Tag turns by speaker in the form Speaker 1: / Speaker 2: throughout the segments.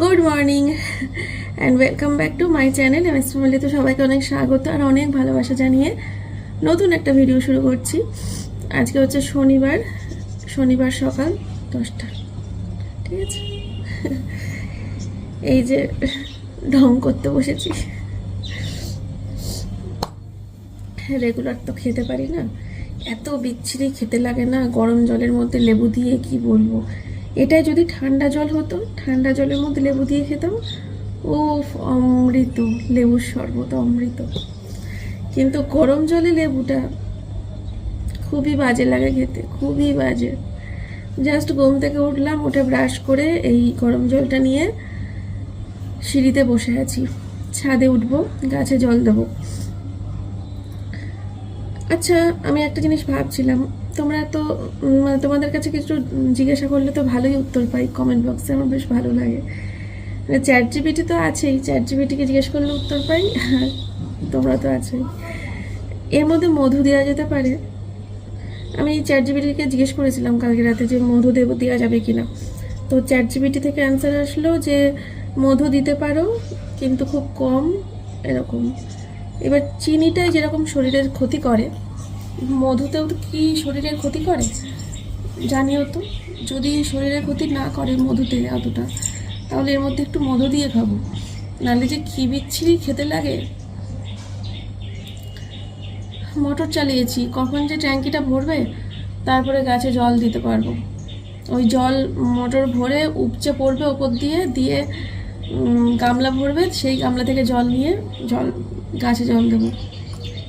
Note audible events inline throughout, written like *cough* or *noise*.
Speaker 1: Good morning and welcome back to my channel M S তো সবাইকে অনেক স্বাগত আর অনেক ভালোবাসা জানিয়ে নতুন একটা ভিডিও শুরু করছি। আজকে হচ্ছে শনিবার শনিবার সকাল দশটা, ঠিক আছে? এই যে ঢং করতে বসেছি। রেগুলার তো খেতে পারি না। এত বিচ্ছিরি খেতে লাগে না, গরম জলের মধ্যে লেবু দিয়ে কি বলব? এটাই যদি ঠান্ডা জল হতো, ঠান্ডা জলের মধ্যে লেবু দিয়ে খেতাম ও অমৃত, লেবুর শরবত, অমৃত। কিন্তু গরম জলে লেবুটা খুবই বাজে লাগে খেতে, খুবই বাজে। জাস্ট ঘুম থেকে উঠলাম, উঠে ব্রাশ করে এই গরম জলটা নিয়ে সিঁড়িতে বসে আছি। ছাদে উঠবো, গাছে জল দেবো। আচ্ছা আমি একটা জিনিস ভাবছিলাম। তোমরা তো মানে তোমাদের কাছে কিছু জিজ্ঞাসা করলে তো ভালোই উত্তর পাই। কমেন্ট বক্সে আমার বেশ ভালো লাগে। মানে চ্যাট জিবিটি তো আছেই। চ্যাট জিপিটিকে জিজ্ঞেস করলে উত্তর পাই। আর তোমরা তো আছেই। এর মধ্যে মধু দেওয়া যেতে পারে। আমি চ্যাট জিবিটিকে জিজ্ঞেস করেছিলাম কালকে রাতে যে মধু দেব দেওয়া যাবে কিনা। তো চ্যাট জিবিটি থেকে অ্যান্সার আসলো যে, মধু দিতে পারো, কিন্তু খুব কম এরকম। এবার চিনিটাই যেরকম শরীরের ক্ষতি করে মধুতেও কি শরীরের ক্ষতি করে? জানিও তো, যদি শরীরের ক্ষতি না করে মধুতে অতটা তাহলে এর মধ্যে একটু মধু দিয়ে খাব। নাহলে যে কি বিচ্ছিরি খেতে লাগে? মোটর চালিয়েছি, কখন যে ট্যাঙ্কিটা ভরবে, তারপরে গাছে জল দিতে পারব। ওই জল মোটর ভরে উপচে পড়বে ওপর দিয়ে দিয়ে গামলা ভরবে, সেই গামলা থেকে জল নিয়ে জল, গাছে জল দেবো।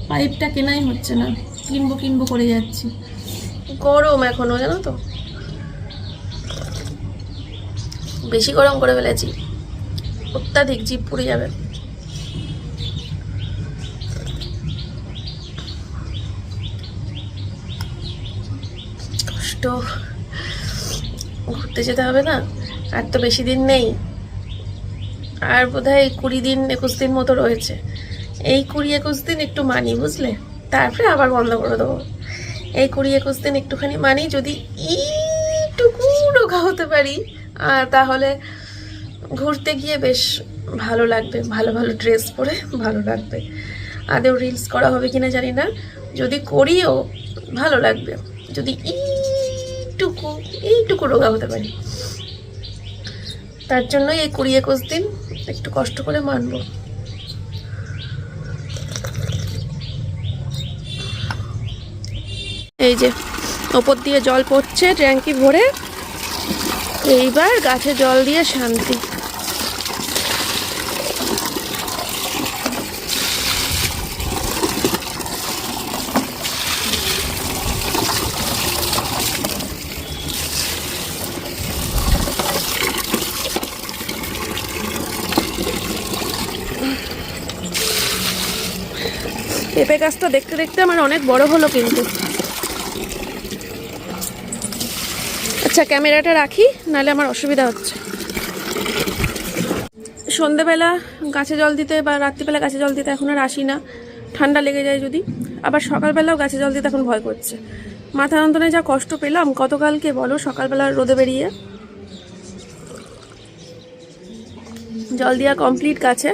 Speaker 1: পাইপটা কেনাই হচ্ছে না। কিনবো কিনবো করে যাচ্ছি। গরম এখনও জানো তো? বেশি গরম করে ফেলেছি। অত্যাধিক জিপ পুড়ে যাবে। কষ্ট। ঘুরতে যেতে হবে না। আর তো বেশি দিন নেই। আর বোধহয় কুড়ি দিন, একুশ দিন মতো রয়েছে। এই কুড়ি, একুশ দিন একটু মানি, বুঝলে? তারপরে আবার বন্ধ করে দেবো। এই কুড়ি একুশ দিন একটুখানি মানি যদি এইটুকু রোগা হতে পারি তাহলে ঘুরতে গিয়ে বেশ ভালো লাগবে, ভালো ভালো ড্রেস পরে ভালো লাগবে। আদেও রিলস করা হবে কিনা জানি না, যদি করিও ভালো লাগবে, যদি এইটুকু এইটুকু রোগা হতে পারি। তার জন্যই এই কুড়ি একুশ দিন একটু কষ্ট করে মানবো। এই যে, ওপর দিয়ে জল পড়ছে ট্যাঙ্কি ভরে। এইবার গাছে জল দিয়ে শান্তি। পেঁপে গাছটা দেখতে দেখতে আমার অনেক বড় হলো কিন্তু। আচ্ছা ক্যামেরাটা রাখি, নাহলে আমার অসুবিধা হচ্ছে। সন্ধেবেলা গাছে জল দিতে বা রাত্রিবেলা গাছে জল দিতে এখন আর আসি না। ঠান্ডা লেগে যায় যদি। আবার সকালবেলাও গাছে জল দিতে এখন ভয় করছে। মাথা যন্ত্রণায় যা কষ্ট পেলাম, গতকালকে বলো সকালবেলা রোদে বেরিয়ে। জল দেওয়া কমপ্লিট গাছে।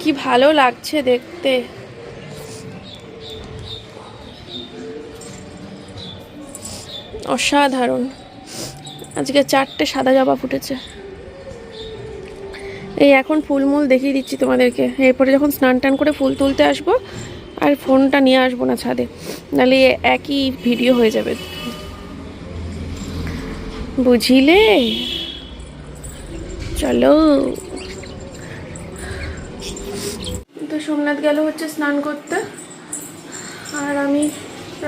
Speaker 1: কি ভালো লাগছে দেখতে। অসাধারণ। আজকে চারটে সাদা জবা ফুটেছে। এই এখন ফুলমুল দেখিয়ে দিচ্ছি তোমাদেরকে। এরপরে যখন স্নান টান করে ফুল তুলতে আসব, আর ফোনটা নিয়ে আসব না ছাদে, নাহলে একই ভিডিও হয়ে যাবে। বুঝিলে? চলো। তো সোমনাথ গেল হচ্ছে স্নান করতে, আর আমি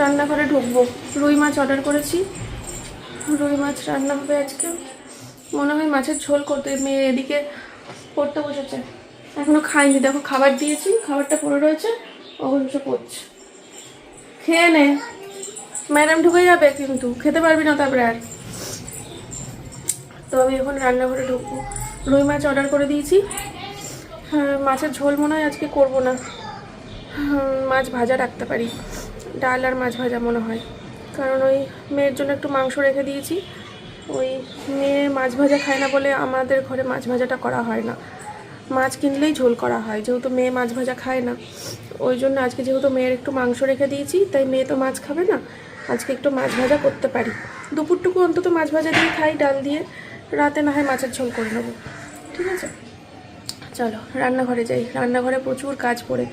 Speaker 1: রান্নাঘরে ঢুকবো। রুই মাছ অর্ডার করেছি। রুই মাছ রান্না হবে আজকে। মনে হয় মাছের ঝোল করতে মেয়ে এদিকে পড়তে বসেছে। এখনও খাইনি দেখো খাবার দিয়েছি। খাবারটা পড়ে রয়েছে। ওগুলো বসে পড়ছে। খেয়ে নে। ম্যাডাম ঢুকে যাবে কিন্তু। খেতে পারবি না তারপরে আর। তো আমি এখন রান্নাঘরে ঢুকবো। রুই মাছ অর্ডার করে দিয়েছি। হ্যাঁ, মাছের ঝোল মনে হয় আজকে করব না। মাছ ভাজা রাখতে পারি। ডাল আর মাছ ভাজা মনে হয়। কারণ ওই মেয়ের জন্য একটু মাংস রেখে দিয়েছি। ওই মেয়ে মাছ ভাজা খায় না বলে আমাদের ঘরে মাছ ভাজাটা করা হয় না। মাছ কিনলেই ঝোল করা হয়, যেহেতু মেয়ে মাছ ভাজা খায় না। ওই জন্য আজকে যেহেতু মেয়ের একটু মাংস রেখে দিয়েছি, তাই মেয়ে তো মাছ খাবে না। আজকে একটু মাছ ভাজা করতে পারি। দুপুরটুকু অন্তত মাছ ভাজা দিয়ে খাই, ডাল দিয়ে। রাতে না হয় মাছের ঝোল করে নেব। ঠিক আছে? চলো, রান্নাঘরে যাই। রান্নাঘরে প্রচুর কাজ পড়ে।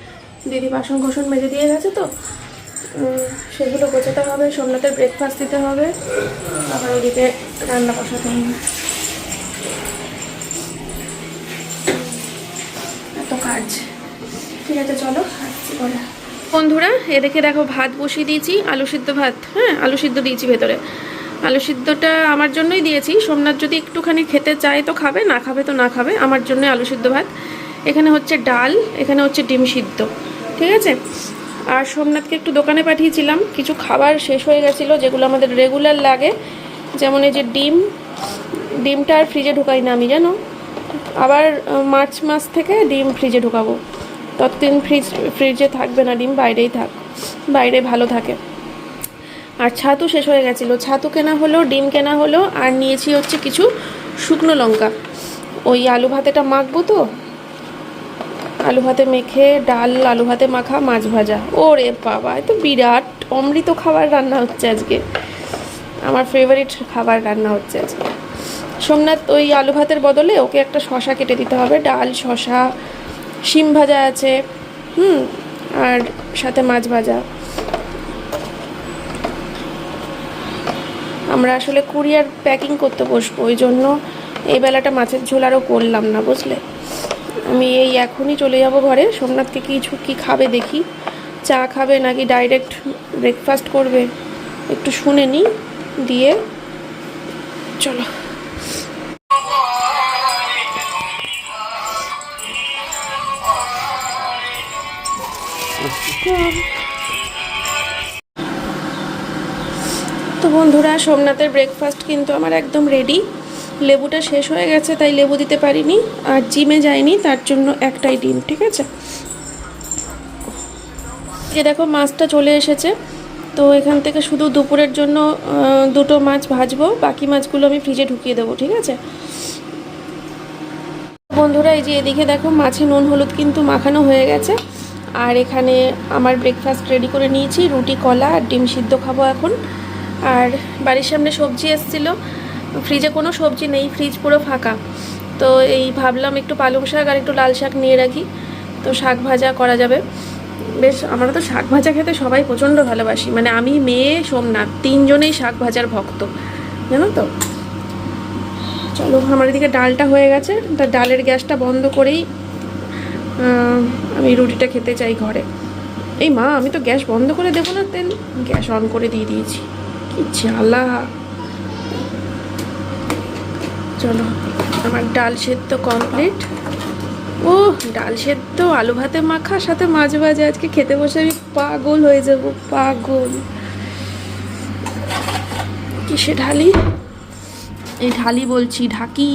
Speaker 1: দিদি বাসন কোসন মেজে দিয়ে গেছে তো। সেগুলো গোছাতে হবে, সোমনাথের ব্রেকফাস্ট দিতে হবে আবার ওদিকে রান্না বসাতে হবে। এত কাজ। ঠিক আছে, চলো পরে। বন্ধুরা, এদিকে দেখো ভাত বসিয়ে দিয়েছি, আলু সিদ্ধ ভাত হ্যাঁ আলু সিদ্ধ দিয়েছি ভেতরে। আলু সিদ্ধটা আমার জন্যই দিয়েছি, সোমনাথ যদি একটুখানি খেতে চায় তো খাবে, না খাবে তো না খাবে, আমার জন্য আলু সিদ্ধ ভাত। এখানে হচ্ছে ডাল, এখানে হচ্ছে ডিম সিদ্ধ, ঠিক আছে? আর সোমনাথকে একটু দোকানে পাঠিয়েছিলাম। কিছু খাবার শেষ হয়ে গেছিল, যেগুলো আমাদের রেগুলার লাগে। যেমন এই যে ডিম, ডিমটা আর ফ্রিজে ঢুকাই না আমি, জানো? আবার মার্চ মাস থেকে ডিম ফ্রিজে ঢুকাবো। ততদিন ফ্রিজ ফ্রিজে থাকবে না ডিম, বাইরেই থাক, বাইরে ভালো থাকে। আর ছাতু শেষ হয়ে গেছিল। ছাতু কেনা হলো, ডিম কেনা হলো, আর নিয়েছি হচ্ছে কিছু শুকনো লঙ্কা। ওই আলু ভাতেটা মাখবো তো আলু ভাতে মেখে, ডাল আলু ভাতে মাখা, মাছ ভাজা। ওরে বাবা, এ তো বিরাট অমৃত খাবার রান্না হচ্ছে আজকে। আমার ফেভারিট খাবার রান্না হচ্ছে আজকে। সোমনাথ, ওই আলু ভাতের বদলে ওকে একটা শশা কেটে দিতে হবে। ডাল, শশা, শিম ভাজা আছে, হুম, আর সাথে মাছ ভাজা। আমরা আসলে কুরিয়ার প্যাকিং করতে বসবো, ওই জন্য এই বেলাটা মাছের ঝোল আরও করলাম না, বুঝলে? আমি এই এখনই চলে যাব ঘরে। সোমনাথকে কিছু কি খাবে দেখি। চা খাবে নাকি ডাইরেক্ট ব্রেকফাস্ট করবে? একটু শুনে নিই দিয়ে চলো। তো বন্ধুরা, সোমনাথের ব্রেকফাস্ট কিন্তু আমার একদম রেডি লেবুটা শেষ হয়ে গেছে, তাই লেবু দিতে পারিনি আর জিমে যাইনি, তার জন্য একটাই ডিম, ঠিক আছে? এ দেখো মাছটা চলে এসেছে, তো এখান থেকে শুধু দুপুরের জন্য দুটো মাছ ভাজবো, বাকি মাছগুলো আমি ফ্রিজে ঢুকিয়ে দেবো, ঠিক আছে? বন্ধুরা, এই যে এদিকে দেখো মাছে নুন হলুদ কিন্তু মাখানো হয়ে গেছে, আর এখানে আমার ব্রেকফাস্ট রেডি করে নিয়েছি, রুটি, কলা আর ডিম সিদ্ধ খাব এখন। আর বাড়ির সামনে সবজি এসেছিল ফ্রিজে কোনো সবজি নেই, ফ্রিজ পুরো ফাঁকা। তো এই ভাবলাম একটু পালং শাক আর একটু লাল শাক নিয়ে রাখি। তো শাক ভাজা করা যাবে। বেশ, আমরা তো শাক ভাজা খেতে সবাই প্রচণ্ড ভালোবাসি। মানে আমি, মেয়ে, সোমনাথ, তিনজনেই শাক ভাজার ভক্ত। জানো তো? চলো, আমার এদিকে ডালটা হয়ে গেছে। তা ডালের গ্যাসটা বন্ধ করেই আমি রুটিটা খেতে চাই ঘরে। এই মা, আমি তো গ্যাস বন্ধ করে দেবো না, তেল। গ্যাস অন করে দিয়ে দিয়েছি। কি জ্বালা। চলো, আমার ডাল সেদ্ধ কমপ্লিট ও ডাল সেদ্ধ, আলু ভাতে মাখা, সাথে মাছ ভাজা। আজকে খেতে বসে আমি পাগল হয়ে যাব, পাগল। কিসে ঢালি? এই ঢালি বলছি, ঢাকি?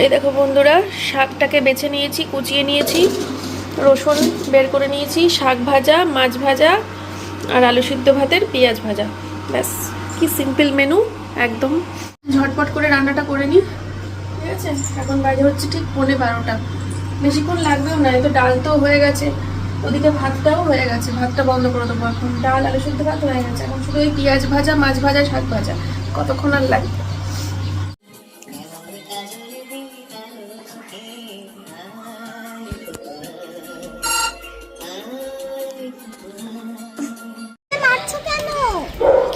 Speaker 1: এই দেখো বন্ধুরা, শাকটাকে বেছে নিয়েছি, কুচিয়ে নিয়েছি। রসুন বের করে নিয়েছি, শাক ভাজা, মাছ ভাজা আর আলু সিদ্ধ ভাতের পেঁয়াজ ভাজা। ব্যাস, কি সিম্পল মেনু একদম। ঝটপট করে রান্নাটা করে নিই। ঠিক আছে? এখন বাজে হচ্ছে ঠিক পৌনে বারোটা। বেশিক্ষণ লাগবেও না এই তো ডাল তো হয়ে গেছে। ওদিকে ভাতটাও হয়ে গেছে, ভাতটা বন্ধ করে দেবো এখন। ডাল, আলু সিদ্ধ ভাত হয়ে গেছে। এখন শুধু ওই পেঁয়াজ ভাজা, মাছ ভাজা, শাক ভাজা। কতক্ষণ আর লাগবে?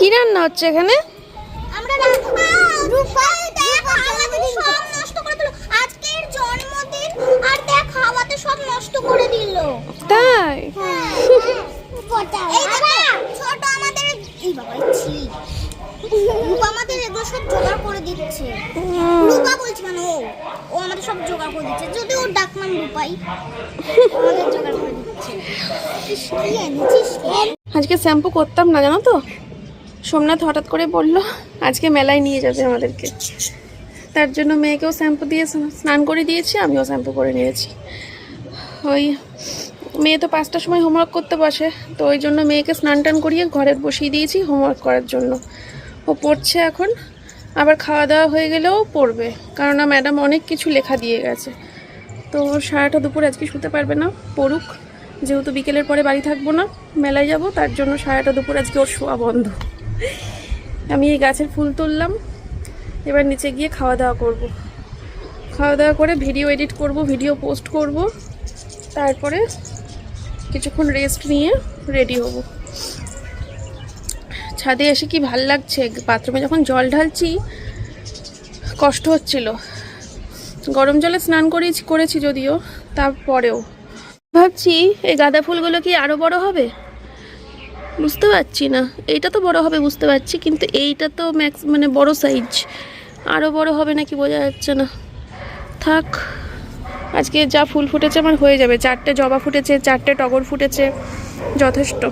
Speaker 1: কি রান্না হচ্ছে এখানে?
Speaker 2: আমরা সব নষ্ট করে
Speaker 1: তাই?
Speaker 2: ছোট আমাদের এই বাবা ছি। রূপা আমাদের এগুলো সব জোগাড় করে দিচ্ছে। রূপা বলছি মানে ও ও আমাদের সব জোগাড় করে দিচ্ছে। যদি ওর ডাক নাম রূপাই আমাদের জোগাড় করে দিচ্ছে। ইস, কি এনেছিস? রে?
Speaker 1: আজকে শ্যাম্পু করতাম না জানো তো? সোমনাথ হঠাৎ করে বলল, আজকে মেলায় নিয়ে যাবে আমাদেরকে। তার জন্য মেয়েকেও শ্যাম্পু দিয়ে স্নান করে দিয়েছি, আমিও শ্যাম্পু করে নিয়েছি। ওই মেয়ে তো পাঁচটার সময় হোমওয়ার্ক করতে বসে, তো ওই জন্য মেয়েকে স্নান টান করিয়ে ঘরে বসিয়ে দিয়েছি হোমওয়ার্ক করার জন্য। ও পড়ছে এখন, আবার খাওয়া দাওয়া হয়ে গেলেও পড়বে কারণ ম্যাডাম অনেক কিছু লেখা দিয়ে গেছে। তো সারাটা দুপুর আজকে শুতে পারবে না, পড়ুক। যেহেতু বিকেলের পরে বাড়ি থাকব না, মেলায় যাব, তার জন্য সারাটা দুপুর আজকে ওর শোয়া বন্ধ। আমি এই গাছের ফুল তুললাম। এবার নিচে গিয়ে খাওয়া দাওয়া করব। খাওয়া দাওয়া করে ভিডিও এডিট করব, ভিডিও পোস্ট করব। তারপরে কিছুক্ষণ রেস্ট নিয়ে রেডি হব। ছাদে এসে কি ভালো লাগছে? বাথরুমে যখন জল ঢালছি, কষ্ট হচ্ছিল। গরম জলে স্নান করেছি করেছি যদিও, তারপরেও। ভাবছি এই গাঁদা ফুলগুলো কি আরও বড় হবে? বুঝতে পারছি না। এইটা তো বড় হবে বুঝতে পারছি কিন্তু এইটা তো ম্যাক্স মানে বড় সাইজ আরও বড় হবে নাকি বোঝা যাচ্ছে না। থাক আজকে যা ফুল ফুটেছে আমার হয়ে যাবে। চারটে জবা ফুটেছে চারটে টগর ফুটেছে যথেষ্ট।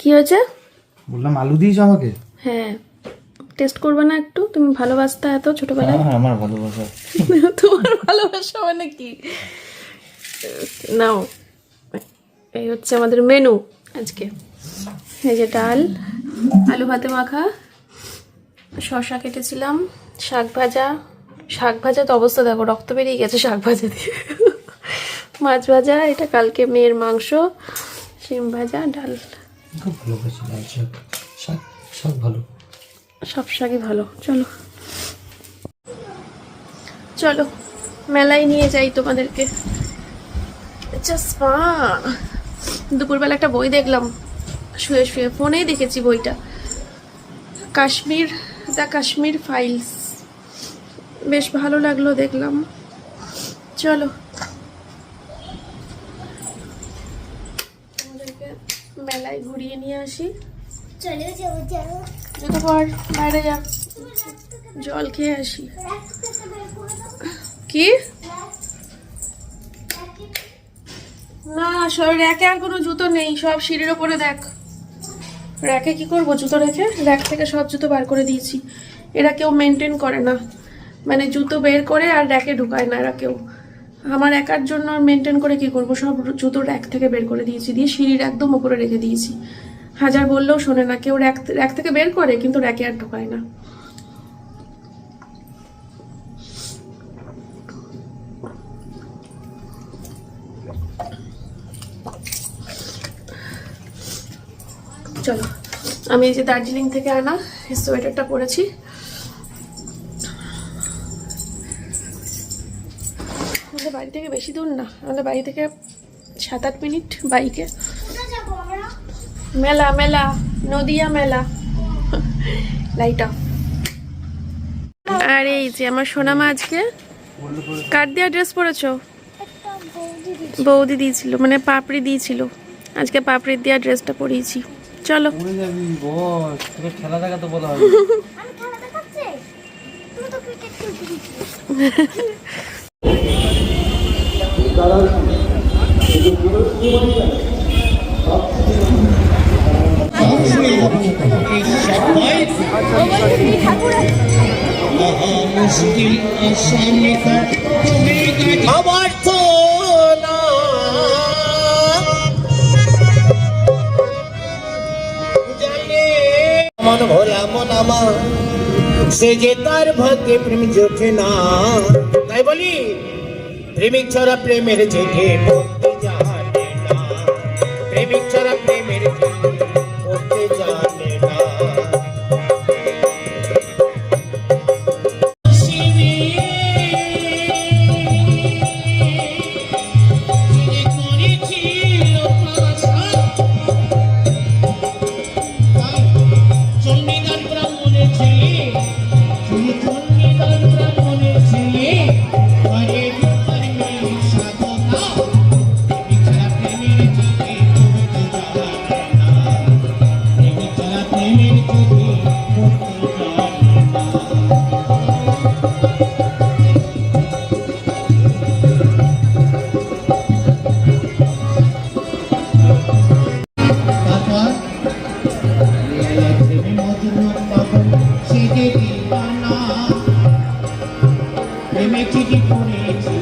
Speaker 1: কি হয়েছে?
Speaker 3: বললাম আলু দিয়েছ আমাকে?
Speaker 1: হ্যাঁ। টেস্ট করবে না একটু? তুমি ভালোবাসতা এত ছোটবেলায়?
Speaker 3: হ্যাঁ আমার ভালোবাসা। *laughs*
Speaker 1: তোমার ভালোবাসা মানে কি? নাও। এই হচ্ছে আমাদের মেনু আজকে। এই যে ডাল আলু ভাতে মাখা শসা কেটেছিলাম শাক ভাজা। শাক ভাজা তো অবস্থা দেখো রক্ত বেরিয়ে গেছে শাক ভাজা দিয়ে। মাছ ভাজা এটা কালকে মেয়ের মাংস শিম ভাজা ডাল।
Speaker 3: খুব ভালোবাসি লাল শাক শাক শাক ভালো।
Speaker 1: সব শাকই ভালো, চলো। চলো, মেলায় নিয়ে যাই তোমাদেরকে। দুপুরবেলা একটা বই দেখলাম, শুয়ে শুয়ে ফোনেই দেখেছি বইটা। Kashmir, the Kashmir files. বেশ ভালো লাগল দেখলাম। চলো তোমাদেরকে মেলায় ঘুরিয়ে নিয়ে আসি। জুতো পর বাইরে যা। জল খেয়ে আসি। কি? না সব র্যাকে আর কোনো জুতো নেই সব সিঁড়ির ওপরে দেখ। র্যাকে কি করব জুতো রেখে? র্যাক থেকে সব জুতো বার করে দিয়েছি। এরা কেউ মেনটেন করে না। মানে জুতো বের করে আর র্যাকে ঢুকায় না এরা কেউ। আমার একার জন্য মেনটেন করে কি করব? সব জুতো র্যাক থেকে বের করে দিয়েছি, দিয়ে সিঁড়ির একদম উপরে রেখে দিয়েছি। হাজার বললেও শোনে না, কেউ র্যাক র্যাক থেকে বের করে, কিন্তু র্যাকে আর ঢোকায় না। চলো, আমি এই যে দার্জিলিং থেকে আনা সোয়েটারটা পরেছি। থেকে বেশি দূর না, আমাদের বাড়ি থেকে সাত আট মিনিট বাইকে। মেলা মেলা, নদিয়া মেলা। লাইট অফ আর এই যে আমার সোনা মা আজকে কার দেওয়া ড্রেস পরেছো?
Speaker 2: বৌদি
Speaker 1: দিয়েছিল মানে পাপড়ি দিয়েছিল। আজকে পাপড়ি দেওয়া ড্রেসটা পরিয়েছি। চলো।
Speaker 3: খেলা দেখা তো বলা
Speaker 4: সে যে তার ভাগ্যে প্রেম জোটে না। তাই বলি প্রেমিক ছাড়া প্রেমের জেঠে
Speaker 5: দিবানা। প্রেমে ঠিকই করেছি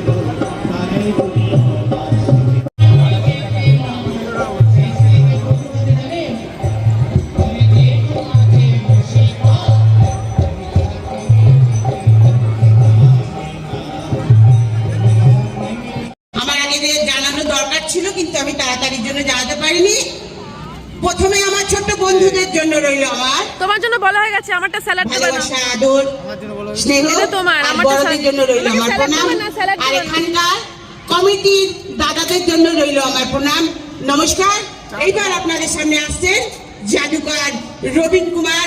Speaker 5: রইল আমার প্রণাম। আর এখানকার কমিটির দাদাদের জন্য রইল আমার প্রণাম। নমস্কার। এইবার আপনাদের সামনে আসছেন জাদুকর রবীন কুমার।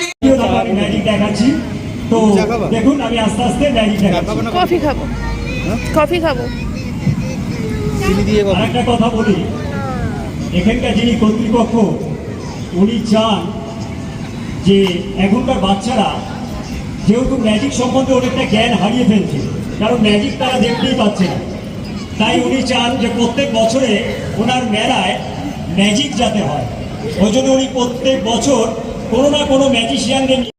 Speaker 6: আমি দেখাচ্ছি তো দেখুন আমি আস্তে আস্তে
Speaker 1: কফি খাব। কফি খাব।
Speaker 6: একটা কথা বলি। এখানকার যিনি কর্তৃপক্ষ উনি চান যে এখনকার বাচ্চারা যেহেতু ম্যাজিক সম্বন্ধে অনেকটা জ্ঞান হারিয়ে ফেলছে। কারণ ম্যাজিক তারা দেখতেই পাচ্ছে না। তাই উনি চান যে প্রত্যেক বছরে ওনার মেলায় ম্যাজিক যাতে হয়। ওই জন্য উনি প্রত্যেক বছর কোনো না কোনো ম্যাজিশিয়ানদের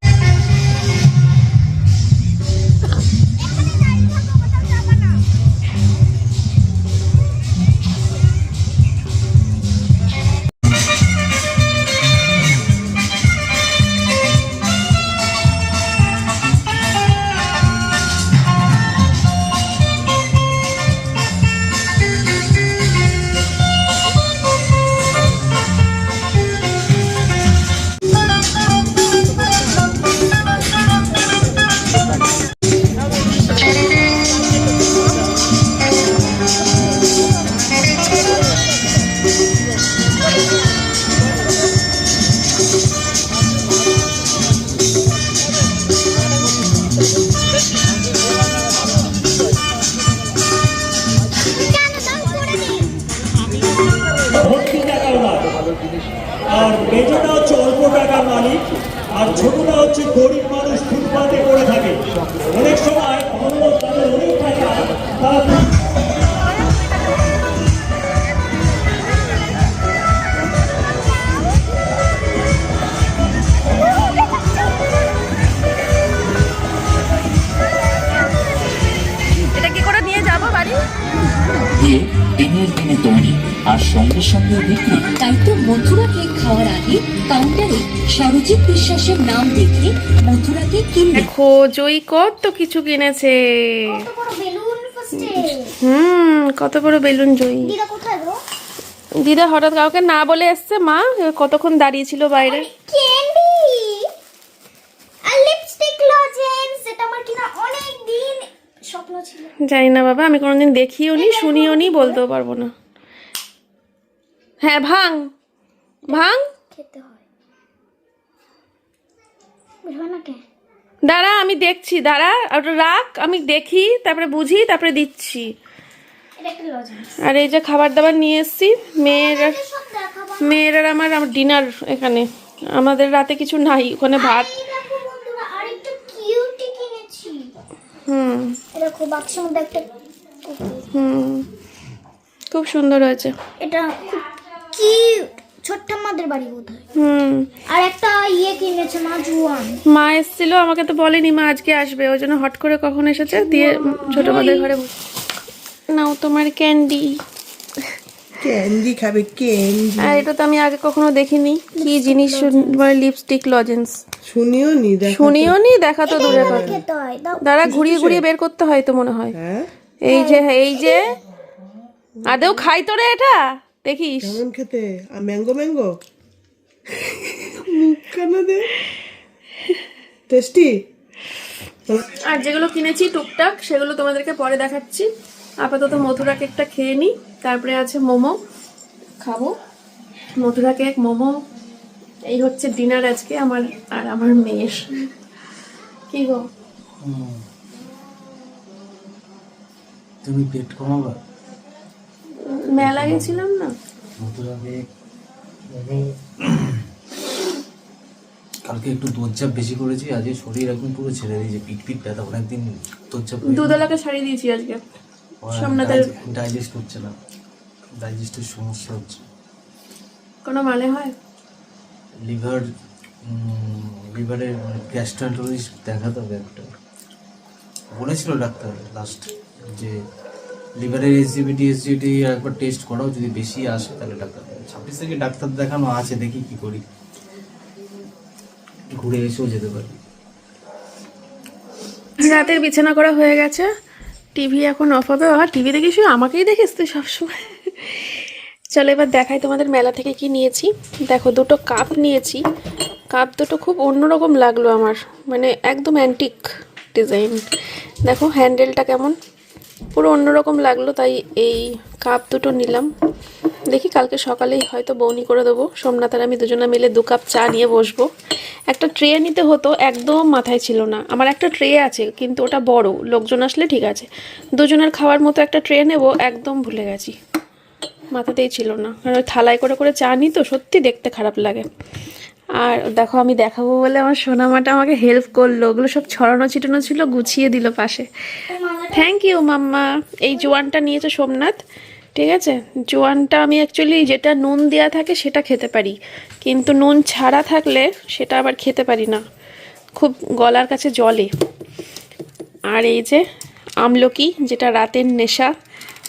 Speaker 7: সঙ্গে বিক্রি
Speaker 8: তাই তো মথুরা কেক খাওয়ার আগে কাউন্টারে সরজিৎ বিশ্বাসের নাম দেখে মথুরাকে কিনবে।
Speaker 1: দেখো জয়ী কত কিছু কিনেছে।
Speaker 2: কত বড় বেলুন
Speaker 1: হুম কত বড় বেলুন জয়ী।
Speaker 2: দিদা কোথায় গো?
Speaker 1: দিদা হঠাৎ কাউকে না বলে এসছে মা কতক্ষণ দাঁড়িয়ে ছিল বাইরে?
Speaker 2: ক্যান্ডি আর লিপস্টিক লজেন্স এটা আমার কিনা অনেক দিন স্বপ্ন ছিল।
Speaker 1: জানি না বাবা আমি কোনোদিন দেখিও নি শুনিও নি বলতেও পারব না। হ্যাঁ ভাং ভাং
Speaker 2: খেতে হয়।
Speaker 1: দাঁড়া আমি দেখছি দাঁড়া। ওটা রাখ আমি দেখি তারপরে বুঝি তারপরে দিচ্ছি। আর এই যে খাবার দাবার নিয়ে এসছি মেয়ের মেয়ের আর আমার আমার ডিনার এখানে। আমাদের রাতে কিছু নাই ওখানে ভাত। হুম। হুম। খুব সুন্দর হয়েছে।
Speaker 2: এটা কিউট ছোট্ট আমাদের বাড়ি বোধহয়।
Speaker 1: হুম।
Speaker 2: আর একটা ইয়ে কিনেছে মা জুয়ান।
Speaker 1: মা এসেছিল আমাকে তো বলেনি মা আজকে আসবে। ওই জন্য হট করে কখন এসেছে দিয়ে ছোট মাদের ঘরে নাও তোমার ক্যান্ডি।
Speaker 9: ক্যান্ডি খাবে ক্যান্ডি।
Speaker 1: আর এটা তো আমি আগে কখনো দেখিনি। কি জিনিস মানে লিপস্টিক লজেন্স
Speaker 9: শুনিও নি দেখো
Speaker 1: শুনিও নি দেখা তো দূরে কথা। দাঁড়া ঘুরিয়ে ঘুরিয়ে বের করতে হয় তো মনে হয়।
Speaker 9: হ্যাঁ।
Speaker 1: এই যে এই যে। আদেও খাই তো রে এটা। দেখিস।
Speaker 9: কেমন খেতে? আর ম্যাঙ্গো ম্যাঙ্গো? মুখ কানা দে। টেস্টি?
Speaker 1: আর যেগুলো কিনেছি টুকটাক সেগুলো তোমাদেরকে পরে দেখাচ্ছি। আপাতত মথুরা কেকটা খেয়ে নিই তারপরে আছে মোমো। খাব। মথুরা কেক মোমো। এই হচ্ছে ডিনার আজকে আমার আর আমার মেয়ের। কি গো?
Speaker 3: তুমি পেট কমাবা?
Speaker 1: মেলা গেছিলাম না?
Speaker 3: কালকে একটু দোরচাপ বেশি করেছি আজকে শরীর একদম পুরো ছেড়ে দিয়েছে পিট পিট ব্যথা অনেকদিন দোরচাপ
Speaker 1: দুদলাকে শাড়ি দিয়েছি আজকে। সোমনাথের-
Speaker 3: ডাইজেস্ট হচ্ছে না ডাইজেস্টের সমস্যা হচ্ছে।
Speaker 1: কোনো মানে হয়?
Speaker 3: লিভার লিভারের গ্যাস্ট্রান্টোলজিস্ট দেখাতে হবে একটা। বলেছিল ডাক্তার লাস্ট যে লিভারের এসজিবিটি এসজিটি একবার টেস্ট করাও, যদি বেশি আসে তাহলে ডাক্তার। ছাব্বিশ থেকে ডাক্তার দেখানো আছে, দেখি কি করি। ঘুরে এসেও যেতে পারি।
Speaker 1: রাতের বিছানা করা হয়ে গেছে। টিভি এখন অফ হবে। আর টিভি দেখিস আমাকেই দেখিস তুই সবসময়। চলো এবার দেখাই তোমাদের মেলা থেকে কি নিয়েছি। দেখো, দুটো কাপ নিয়েছি। কাপ দুটো খুব অন্যরকম লাগল আমার। মানে একদম অ্যান্টিক ডিজাইন দেখো হ্যান্ডেলটা কেমন? পুরো অন্যরকম লাগল, তাই এই কাপ দুটো নিলাম। দেখি কালকে সকালেই হয়তো বৌনি করে দেবো। সোমনাথ আর আমি দুজনে মিলে দু কাপ চা নিয়ে বসবো। একটা ট্রে নিতে হতো, একদম মাথায় ছিল না। আমার একটা ট্রে আছে, কিন্তু ওটা বড়, লোকজন আসলে ঠিক আছে। দুজনের খাওয়ার মতো একটা ট্রে নেব, একদম ভুলে গেছি। মাথাতেই ছিল না। কারণ থালায় করে করে চা নিই তো, সত্যি দেখতে খারাপ লাগে। আর দেখো আমি দেখাবো বলে আমার সোনামাটা আমাকে হেল্প করল। ওগুলো সব ছড়ানো ছিটানো ছিল, গুছিয়ে দিল পাশে। Thank you mamma. এই জোয়ানটা নিয়েছে সোমনাথ, ঠিক আছে? জোয়ানটা আমি অ্যাকচুয়ালি যেটা নুন দেওয়া থাকে সেটা খেতে পারি। কিন্তু নুন ছাড়া থাকলে সেটা আবার খেতে পারি না। খুব গলার কাছে জলে। আর এই যে আমলকি, যেটা রাতের নেশা।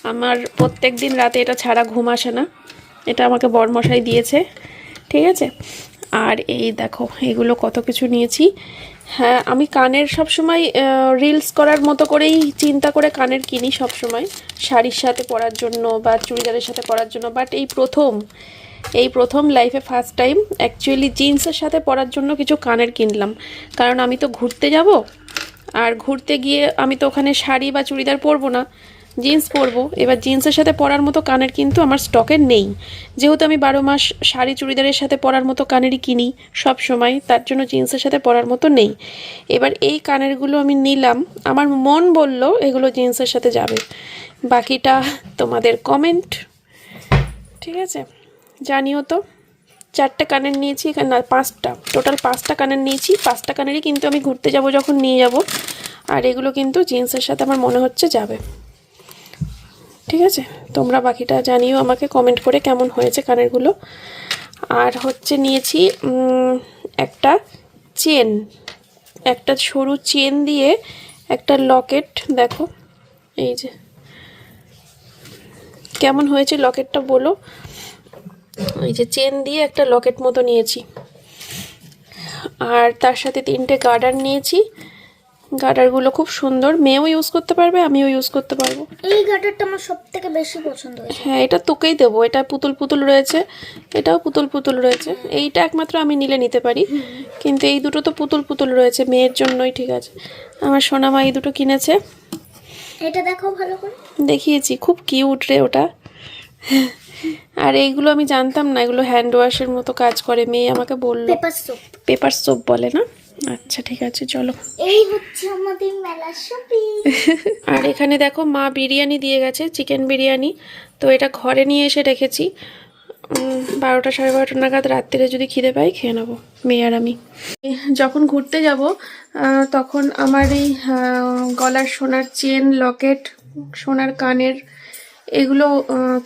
Speaker 1: আমার প্রত্যেক দিন রাতে এটা ছাড়া ঘুম আসে না। এটা আমাকে বরমশাই দিয়েছে, ঠিক আছে? আর এই দেখো, এগুলো কত কিছু নিয়েছি। হ্যাঁ আমি কানের সব সময় রিলস করার মতো করেই চিন্তা করে কানের কিনি সব সময়। শাড়ির সাথে পরার জন্য বা চুড়িদারের সাথে পরার জন্য বাট এই প্রথম এই প্রথম লাইফে ফার্স্ট টাইম অ্যাকচুয়ালি জিন্সের সাথে পরার জন্য কিছু কানের কিনলাম। কারণ আমি তো ঘুরতে যাব, আর ঘুরতে গিয়ে আমি তো ওখানে শাড়ি বা চুড়িদার পরবো না। জিন্স পরবো। এবার জিন্সের সাথে পরার মতো কানের কিন্তু আমার স্টকে নেই। যেহেতু আমি বারো মাস শাড়ি চুড়িদারের সাথে পরার মতো কানেরই কিনি সব সময়, তার জন্য জিন্সের সাথে পরার মতো নেই। এবার এই কানেরগুলো আমি নিলাম। আমার মন বলল এগুলো জিন্সের সাথে যাবে। বাকিটা তোমাদের কমেন্ট ঠিক আছে? জানিও তো, চারটে কানের নিয়েছি এখানে, না, পাঁচটা। টোটাল পাঁচটা কানের নিয়েছি। পাঁচটা কানেরই কিন্তু আমি ঘুরতে যাব যখন নিয়ে যাব। আর এগুলো কিন্তু জিন্সের সাথে আমার মনে হচ্ছে যাবে। ঠিক আছে? তোমরা বাকিটা জানিও আমাকে কমেন্ট করে কেমন হয়েছে কানেরগুলো। আর হচ্ছে নিয়েছি একটা চেন। একটা সরু চেন দিয়ে একটা লকেট, দেখো। এই যে। কেমন হয়েছে লকেটটা বলো? এই যে চেন দিয়ে একটা লকেট মতো নিয়েছি। আর তার সাথে তিনটে গার্ডার নিয়েছি। গার্ডারগুলো খুব সুন্দর। মেয়েও ইউজ করতে পারবে আমিও ইউজ করতে পারব।
Speaker 2: এই গাটারটা আমার সব থেকে বেশি পছন্দ হয়েছে।
Speaker 1: হ্যাঁ এটা তোকেই দেবো। এটা পুতুল পুতুল রয়েছে। এটাও পুতুল পুতুল রয়েছে। এইটা একমাত্র আমি নিলে নিতে পারি। কিন্তু এই দুটো তো পুতুল পুতুল রয়েছে মেয়ের জন্যই ঠিক আছে। আমার সোনামা এই দুটো কিনেছে।
Speaker 2: এটা দেখো ভালো করে।
Speaker 1: দেখিয়েছি খুব কিউট রে ওটা। আর এইগুলো আমি জানতাম না এগুলো হ্যান্ড ওয়াশের মতো কাজ করে। মেয়ে আমাকে বলল
Speaker 2: পেপার সোপ
Speaker 1: পেপার সোপ বলে না? আচ্ছা ঠিক আছে চলো।
Speaker 2: এই হচ্ছে আমাদের মেলার শপিং *laughs*
Speaker 1: আর এখানে দেখো মা বিরিয়ানি দিয়ে গেছে চিকেন বিরিয়ানি। তো এটা ঘরে নিয়ে এসে রেখেছি। বারোটা সাড়ে বারোটা নাগাদ রাত্রিরে যদি খিদে পাই খেয়ে নেব মেয়ে আর আমি। যখন ঘুরতে যাব তখন আমার এই গলার সোনার চেন লকেট সোনার কানের এগুলো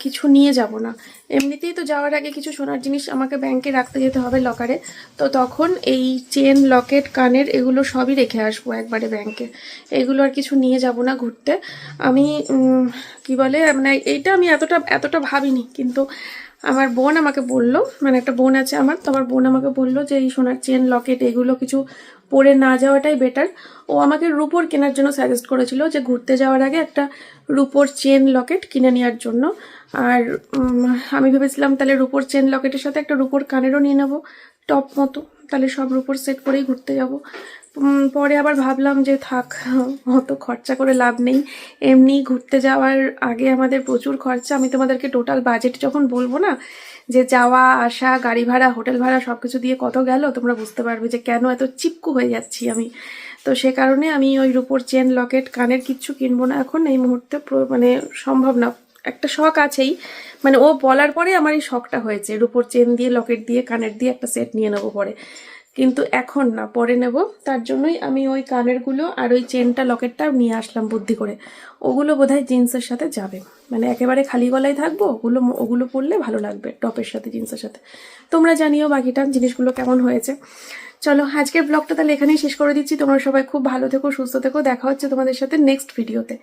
Speaker 1: কিছু নিয়ে যাব না। এমনিতেই তো যাওয়ার আগে কিছু সোনার জিনিস আমাকে ব্যাংকে রাখতে যেতে হবে লকারে তো তখন এই চেন লকেট কানের এগুলো সবই রেখে আসব একবারে ব্যাংকে এগুলো আর কিছু নিয়ে যাব না ঘুরতে। আমি কি বলে মানে এইটা আমি এতটা এতটা ভাবিনি। কিন্তু আমার বোন আমাকে বলল মানে একটা বোন আছে আমার, তো আমার বোন আমাকে বলল যে এই সোনার চেন লকেট এগুলো কিছু পরে না যাওয়াটাই বেটার ও আমাকে রুপোর কেনার জন্য সাজেস্ট করেছিল যে ঘুরতে যাওয়ার আগে একটা রুপোর চেন লকেট কিনে নেওয়ার জন্য। আর আমি ভেবেছিলাম তাহলে রুপোর চেন লকেটের সাথে একটা রুপোর কানেরও নিয়ে নেব টপ মতো। তাহলে সব রুপোর সেট করেই ঘুরতে যাব। পরে আবার ভাবলাম যে থাক, অত খরচা করে লাভ নেই। এমনি ঘুরতে যাওয়ার আগে আমাদের প্রচুর খরচা। আমি তোমাদেরকে টোটাল বাজেট যখন বলব না, যে যাওয়া, আসা, গাড়ি ভাড়া হোটেল ভাড়া সব কিছু দিয়ে কত গেল, তোমরা বুঝতে পারবে যে কেন এত চিপকু হয়ে যাচ্ছি আমি। তো সে কারণে আমি ওই রূপোর চেন লকেট কানের কিচ্ছু কিনবো না এখন। এই মুহূর্তে মানে সম্ভব না। একটা শখ আছেই। মানে ও বলার পরে আমার এই শখটা হয়েছে। রূপোর চেন দিয়ে লকেট দিয়ে, কানের দিয়ে একটা সেট নিয়ে নেব পরে। কিন্তু এখন না পরে নেব। তার জন্যই আমি ওই কানেরগুলো আর ওই চেনটা লকেটটা নিয়ে আসলাম বুদ্ধি করে। ওগুলো বোধহয় জিন্সের সাথে যাবে। মানে একেবারে খালি গলায় থাকব ওগুলো ওগুলো পরলে ভালো লাগবে টপের সাথে জিন্সের সাথে। তোমরা জানিও বাকিটা জিনিসগুলো কেমন হয়েছে। চলো আজকের ব্লগটা তাহলে এখানেই শেষ করে দিচ্ছি। তোমরা সবাই খুব ভালো থেকো সুস্থ থেকো। দেখা হচ্ছে তোমাদের সাথে নেক্সট ভিডিওতে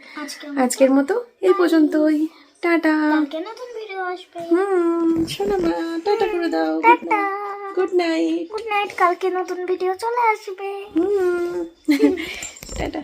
Speaker 1: আজকের মতো। এই পর্যন্তই। টাটা। হুম শোনো টাটা করে দাও। গুড নাইট
Speaker 2: গুড নাইট কালকে নতুন ভিডিও চলে আসবে।
Speaker 1: হুম। *laughs* টাটা।